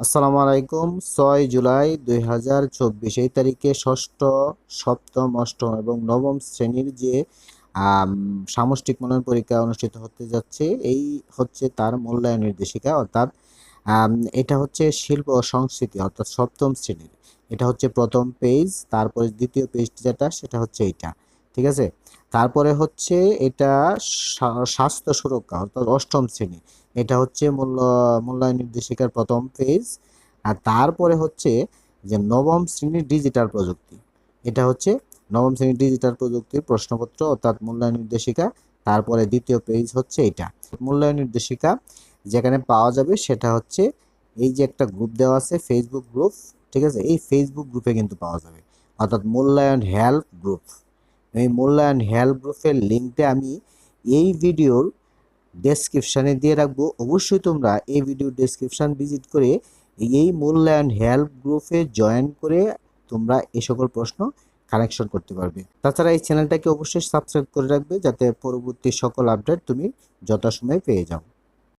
আসসালামু আলাইকুম। ছয় জুলাই দুই হাজার চব্বিশ, এই তারিখে ষষ্ঠ, সপ্তম, অষ্টম এবং নবম শ্রেণির যে সামষ্টিক মনোনয়ন পরীক্ষা অনুষ্ঠিত হতে যাচ্ছে, এই হচ্ছে তার মূল্যায়ন নির্দেশিকা, অর্থাৎ এটা হচ্ছে শিল্প ও সংস্কৃতি, অর্থাৎ সপ্তম শ্রেণির। এটা হচ্ছে প্রথম পেজ তারপরে দ্বিতীয় পেজটি যেটা, সেটা হচ্ছে এইটা। ঠিক আছে? তারপরে হচ্ছে এটা স্বাস্থ্য সুরক্ষা, অর্থাৎ অষ্টম শ্রেণি। এটা হচ্ছে মূল্য, মূল্যায়ন নির্দেশিকার প্রথম পেজ আর তারপরে হচ্ছে যে নবম শ্রেণির ডিজিটাল প্রযুক্তি। এটা হচ্ছে নবম শ্রেণির ডিজিটাল প্রযুক্তির প্রশ্নপত্র, অর্থাৎ মূল্যায়ন নির্দেশিকা। তারপরে দ্বিতীয় পেজ হচ্ছে এটা। মূল্যায়ন নির্দেশিকা যেখানে পাওয়া যাবে সেটা হচ্ছে এই যে একটা গ্রুপ দেওয়া আছে ফেসবুক গ্রুপ ঠিক আছে? এই ফেসবুক গ্রুপে কিন্তু পাওয়া যাবে। অর্থাৎ মূল্যায়ন হেল্প গ্রুপ এই মূল্যায়ন হেল্প গ্রুপের লিঙ্কটা আমি এই ভিডিওর ডেসক্রিপশানে দিয়ে রাখব। অবশ্যই তোমরা এই ভিডিও ডেসক্রিপশান ভিজিট করে এই মূল্যায়ন হেল্প গ্রুপে জয়েন করে তোমরা এই সকল প্রশ্ন কানেকশন করতে পারবে। তাছাড়া এই চ্যানেলটাকে অবশ্যই সাবস্ক্রাইব করে রাখবে যাতে পরবর্তী সকল আপডেট তুমি যথাসময়ে পেয়ে যাও।